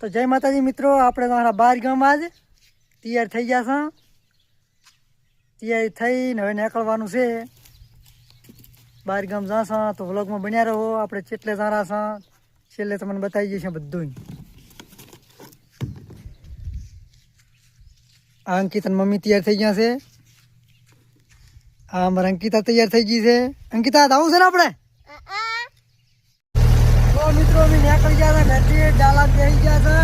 તો જય માતાજી મિત્રો, આપણે તમારા બાર ગામમાં જ તૈયાર થઈ ગયા છે. તૈયારી થઈને હવે નીકળવાનું છે. બાર ગામ જાશા તો વ્લોગમાં બન્યા રહો. આપણે ચેટલે જારા છે, છેલ્લે તમને બતાવી જઈશ બધું આ અંકિતા મમ્મી તૈયાર થઈ ગયા છે. આ અમારા અંકિતા તૈયાર થઈ ગઈ છે. અંકિતા, આવું છે ને આપણે? મિત્રો, અમે નીકળી ગયા હતા ઘરથી ડાલા બેસી ગયા છે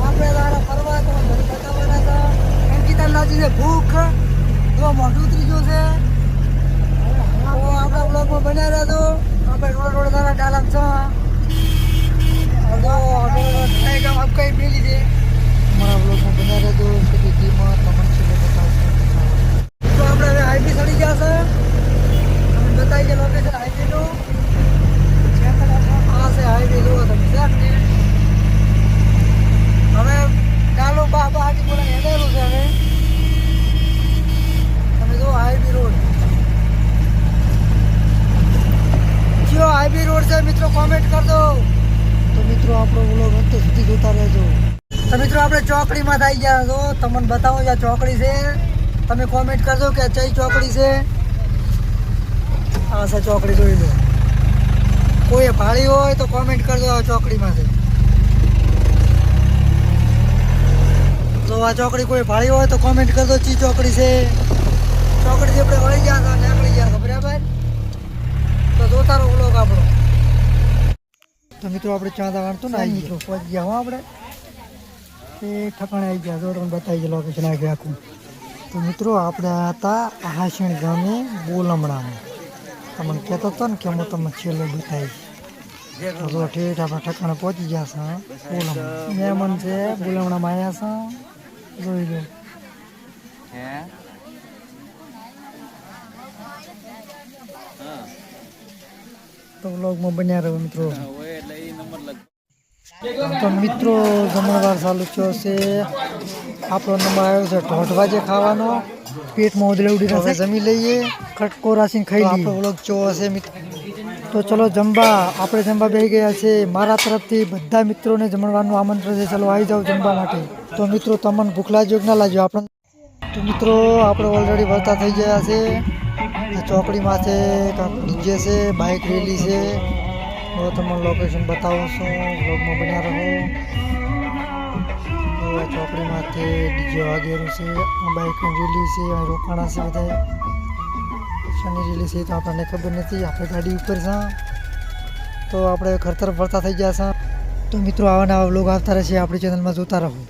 આપણે તારા ફરવા તો ઘર બતાવવાના હતા. અંકિતા લાગી છે ભૂખ તો મોઢું ઉતરી ગયું છે. આપણા બ્લોગમાં બન્યા રહેજો આપણે રોડ રોડ તારા ડાલા છે તો આપણે ગામ આપ કઈ પેલી છે અમારા બ્લોગમાં બન્યા રહેજો સુધી ધીમા તમને છે બતાવશું તો આપણે હવે હાઈવે ચડી ગયા છે તમને બતાવી દે લોકેશન હાઈવેનું આ છે હાઈવે જુઓ તમે સાહેબ હવે ડાલો બા બા હાટી બોલા હેડેલું છે હવે તમે જો હાઈવે રોડ જો હાઈવે રોડ છે મિત્રો કોમેન્ટ કરજો તો મિત્રો આપણો વ્લોગ અંત સુધી જોતા રહેજો. તો મિત્રો આપણે ચોકડીમાં થઈ ગયા છો. તમને બતાવો આ ચોકડી છે. તમે કોમેન્ટ કરજો કે ચઈ ચોકડી છે. આ છે ચોકડી જોઈ લો. કોઈએ ભાળી હોય તો કોમેન્ટ કરજો આ ચોકડીમાં છે જો આ ચોકડી કોઈ ભાળી હોય તો કોમેન્ટ કરજો ચી ચોકડી છે. ચોકડીથી આપણે વળી ગયા હતા નીકળી ગયા હતા બરાબર? તો જોતા રહો બ્લોગ આપણો. તો મિત્રો આપણે ચાંદા વાળતું ને મિત્રો પહોંચી ગયા હો આપણે. એ ઠકાણે આવી ગયા. જો તમને બતાવી દે લોકેશન આખે આખું. તો મિત્રો આપણે હતા આહાશીણ ગામે બોલમણામાં. તમને કહેતો હતો ને કે હું તમને છેલ્લે બતાવીશ. તો ઠેઠ આપણે ઠકાણે પહોંચી ગયા છે બોલમણા મહેમાન છે બોલમણામાં આવ્યા છે જોઈ લો. તો વ્લોગમાં બન્યા રહો મિત્રો. તો મિત્રો જમણવાર ચાલુ થયો છે. આપણો નંબર આવ્યો છે ઢોઢ વાજે ખાવાનો. પેટમાં ઉદલે ઉડી હવે જમી લઈએ. ખટકો રાસીને ખાઈ આપણો વ્લોગ ચો હશે મિત્રો. તો ચલો જમવા. આપણે જમવા બેસી ગયા છે. મારા તરફથી બધા મિત્રોને જમણવાનું આમંત્રણ છે. ચલો આવી જાઓ જમવા માટે. તો મિત્રો તમને ભૂખ લાગ્યો કે ના લાગ્યો આપણને તો મિત્રો આપણે ઓલરેડી વળતા થઈ ગયા છે. ચોકડીમાં છે ડીજે છે બાઇક રેલી છે. હવે તમને લોકેશન બતાવું છું બ્લોગમાં બન્યા રહો. તો આ ચોકડીમાંથી ડીજે વાગેરું છે, આ બાઇક રેલી છે, અહીં રોકાણા છે બધા. શનિ રેલી છે તો આપણને ખબર નથી, આપણે ગાડી ઉપર છે. તો આપણે ખરતર ફરતા થઈ ગયા છે. તો મિત્રો, આવા નવા બ્લોગ આવતા રહેશે, આપણી ચેનલમાં જોતા રહો.